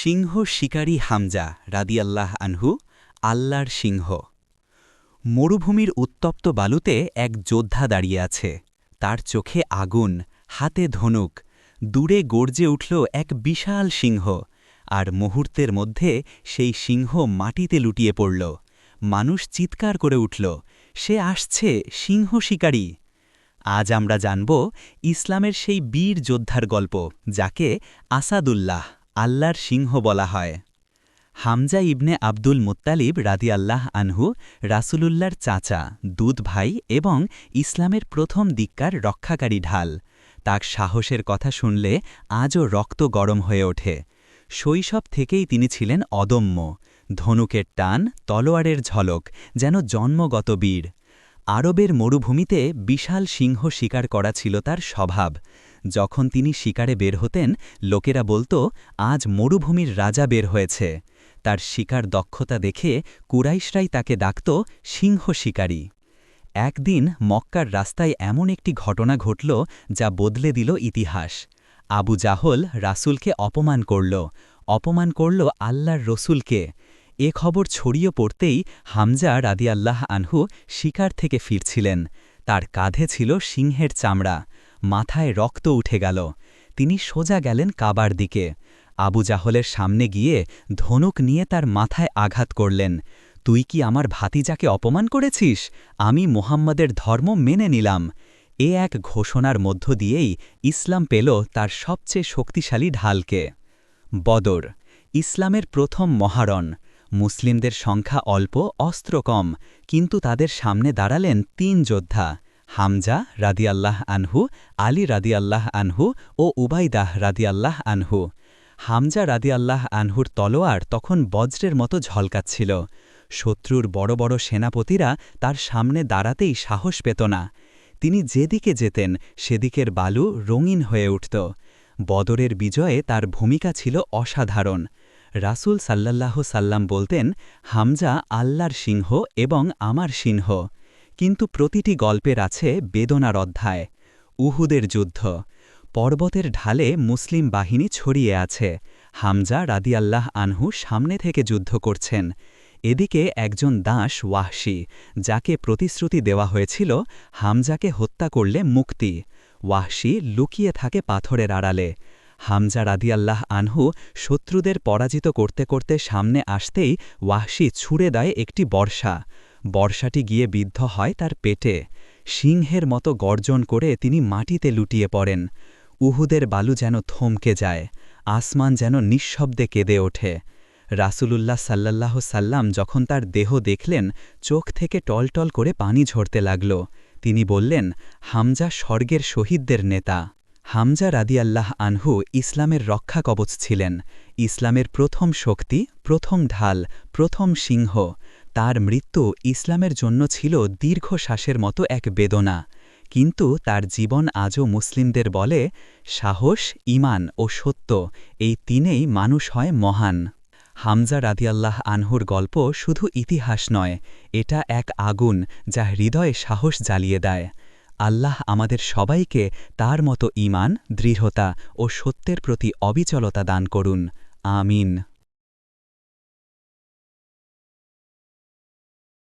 সিংহ শিকারী হামজা রাদিয়াল্লাহ আনহু, আল্লাহর সিংহ। মরুভূমির উত্তপ্ত বালুতে এক যোদ্ধা দাঁড়িয়ে আছে। তার চোখে আগুন, হাতে ধনুক, দূরে গর্জে উঠল এক বিশাল সিংহ। আর মুহূর্তের মধ্যে সেই সিংহ মাটিতে লুটিয়ে পড়ল। মানুষ চিৎকার করে উঠল, সে আসছে, সিংহ শিকারী! আজ আমরা জানব ইসলামের সেই বীর যোদ্ধার গল্প, যাকে আসাদুল্লাহ আল্লাহর সিংহ বলা হয়। হামজা ইবনে আব্দুল মুত্তালিব রাদি আল্লাহ আনহু রাসুলুল্লার চাচা, দুধ ভাই এবং ইসলামের প্রথম দিককার রক্ষাকারী ঢাল। তার সাহসের কথা শুনলে আজও রক্ত গরম হয়ে ওঠে। শৈশব থেকেই তিনি ছিলেন অদম্য। ধনুকের টান, তলোয়ারের ঝলক, যেন জন্মগত বীর। আরবের মরুভূমিতে বিশাল সিংহ শিকার করা ছিল তার স্বভাব। যখন তিনি শিকারে বের হতেন, লোকেরা বলতো, আজ মরুভূমির রাজা বের হয়েছে। তার শিকার দক্ষতা দেখে কুরাইশরাই তাকে ডাকত, সিংহ শিকারী। একদিন মক্কার রাস্তায় এমন একটি ঘটনা ঘটল, যা বদলে দিল ইতিহাস। আবু জাহল রাসুলকে অপমান করল। অপমান করল আল্লাহর রসুলকে। এ খবর ছড়িয়ে পড়তেই হামজা রাদিয়াল্লাহ আনহু শিকার থেকে ফিরছিলেন। তার কাঁধে ছিল সিংহের চামড়া। মাথায় রক্ত উঠে গেল। তিনি সোজা গেলেন কাবার দিকে। আবু জাহলের সামনে গিয়ে ধনুক নিয়ে তার মাথায় আঘাত করলেন। তুই কি আমার ভাতিজাকে অপমান করেছিস? আমি মোহাম্মদের ধর্ম মেনে নিলাম। এ এক ঘোষণার মধ্য দিয়েই ইসলাম পেল তার সবচেয়ে শক্তিশালী ঢালকে। বদর, ইসলামের প্রথম মহারণ। মুসলিমদের সংখ্যা অল্প, অস্ত্র কম, কিন্তু তাদের সামনে দাঁড়ালেন তিন যোদ্ধা। হামজা রাদি আল্লাহ আনহু, আলী রাদি আল্লাহ আনহু ও উবাইদাহ রাদিয়াল্লাহ আনহু। হামজা রাদি আল্লাহ আনহুর তলোয়ার তখন বজ্রের মতো ঝলকাচ্ছিল। শত্রুর বড় বড় সেনাপতিরা তার সামনে দাঁড়াতেই সাহস পেত না। তিনি যেদিকে যেতেন, সেদিকের বালু রঙিন হয়ে উঠত। বদরের বিজয়ে তার ভূমিকা ছিল অসাধারণ। রাসুল সাল্লাল্লাহ সাল্লাম বলতেন, হামজা আল্লাহর সিংহ এবং আমার সিংহ। কিন্তু প্রতিটি গল্পের আছে বেদনার অধ্যায়, উহুদের যুদ্ধ। পর্বতের ঢালে মুসলিম বাহিনী ছড়িয়ে আছে। হামজা রাদিয়াল্লাহ আনহু সামনে থেকে যুদ্ধ করছেন। এদিকে একজন দাস ওয়াহশি, যাকে প্রতিশ্রুতি দেওয়া হয়েছিল, হামজাকে হত্যা করলে মুক্তি। ওয়াহশি লুকিয়ে থাকে পাথরের আড়ালে। হামজা রাদিয়াল্লাহ আনহু শত্রুদের পরাজিত করতে করতে সামনে আসতেই ওয়াহশি ছুড়ে দেয় একটি বর্ষা। বর্ষাটি গিয়ে বিদ্ধ হয় তার পেটে। সিংহের মতো গর্জন করে তিনি মাটিতে লুটিয়ে পড়েন। উহুদের বালু যেন থমকে যায়, আসমান যেন নিঃশব্দে কেঁদে ওঠে। রাসূলুল্লাহ সাল্লাল্লাহ সাল্লাম যখন তার দেহ দেখলেন, চোখ থেকে টলটল করে পানি ঝরতে লাগল। তিনি বললেন, হামজা স্বর্গের শহীদদের নেতা। হামজা রাদিয়াল্লাহ আনহু ইসলামের রক্ষা কবচ ছিলেন। ইসলামের প্রথম শক্তি, প্রথম ঢাল, প্রথম সিংহ। তার মৃত্যু ইসলামের জন্য ছিল দীর্ঘশ্বাসের মতো এক বেদনা। কিন্তু তার জীবন আজও মুসলিমদের বলে, সাহস ইমান ও সত্য, এই তিনেই মানুষ হয় মহান। হামজা রাদিয়াল্লাহ আনহুর গল্প শুধু ইতিহাস নয়, এটা এক আগুন যা হৃদয়ে সাহস জ্বালিয়ে দেয়। আল্লাহ আমাদের সবাইকে তার মতো ইমান দৃঢ়তা ও সত্যের প্রতি অবিচলতা দান করুন। আমিন।